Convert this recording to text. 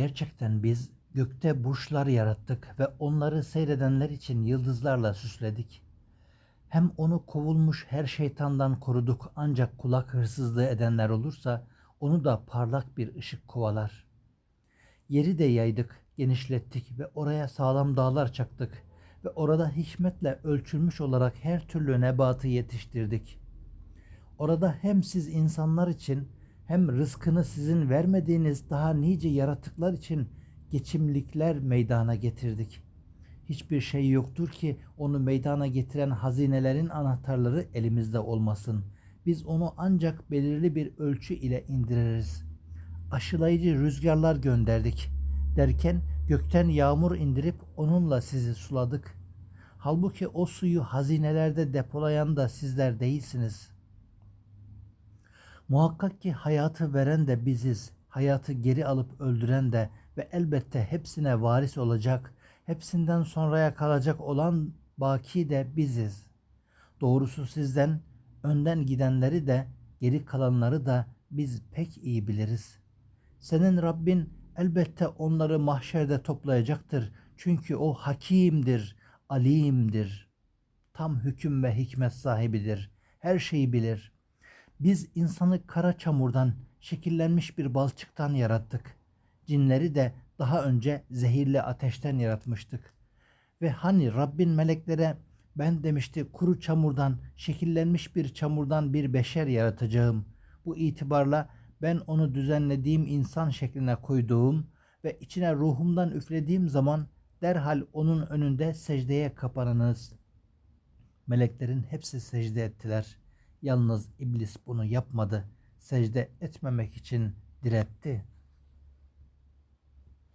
Gerçekten biz gökte burçlar yarattık ve onları seyredenler için yıldızlarla süsledik. Hem onu kovulmuş her şeytandan koruduk ancak kulak hırsızlığı edenler olursa onu da parlak bir ışık kovalar. Yeri de yaydık, genişlettik ve oraya sağlam dağlar çaktık ve orada hikmetle ölçülmüş olarak her türlü nebatı yetiştirdik. Orada hem siz insanlar için hem rızkını sizin vermediğiniz daha nice yaratıklar için geçimlikler meydana getirdik. Hiçbir şey yoktur ki onu meydana getiren hazinelerin anahtarları elimizde olmasın. Biz onu ancak belirli bir ölçü ile indiririz. Aşılayıcı rüzgarlar gönderdik. Derken gökten yağmur indirip onunla sizi suladık. Halbuki o suyu hazinelerde depolayan da sizler değilsiniz.'' Muhakkak ki hayatı veren de biziz. Hayatı geri alıp öldüren de ve elbette hepsine varis olacak, hepsinden sonraya kalacak olan baki de biziz. Doğrusu sizden önden gidenleri de geri kalanları da biz pek iyi biliriz. Senin Rabbin elbette onları mahşerde toplayacaktır. Çünkü o hakimdir, alimdir. Tam hüküm ve hikmet sahibidir. Her şeyi bilir.'' Biz insanı kara çamurdan, şekillenmiş bir balçıktan yarattık. Cinleri de daha önce zehirli ateşten yaratmıştık. Ve hani Rabbin meleklere ben demişti kuru çamurdan, şekillenmiş bir çamurdan bir beşer yaratacağım. Bu itibarla ben onu düzenlediğim insan şekline koyduğum ve içine ruhumdan üflediğim zaman derhal onun önünde secdeye kapanınız. Meleklerin hepsi secde ettiler.'' Yalnız iblis bunu yapmadı. Secde etmemek için diretti.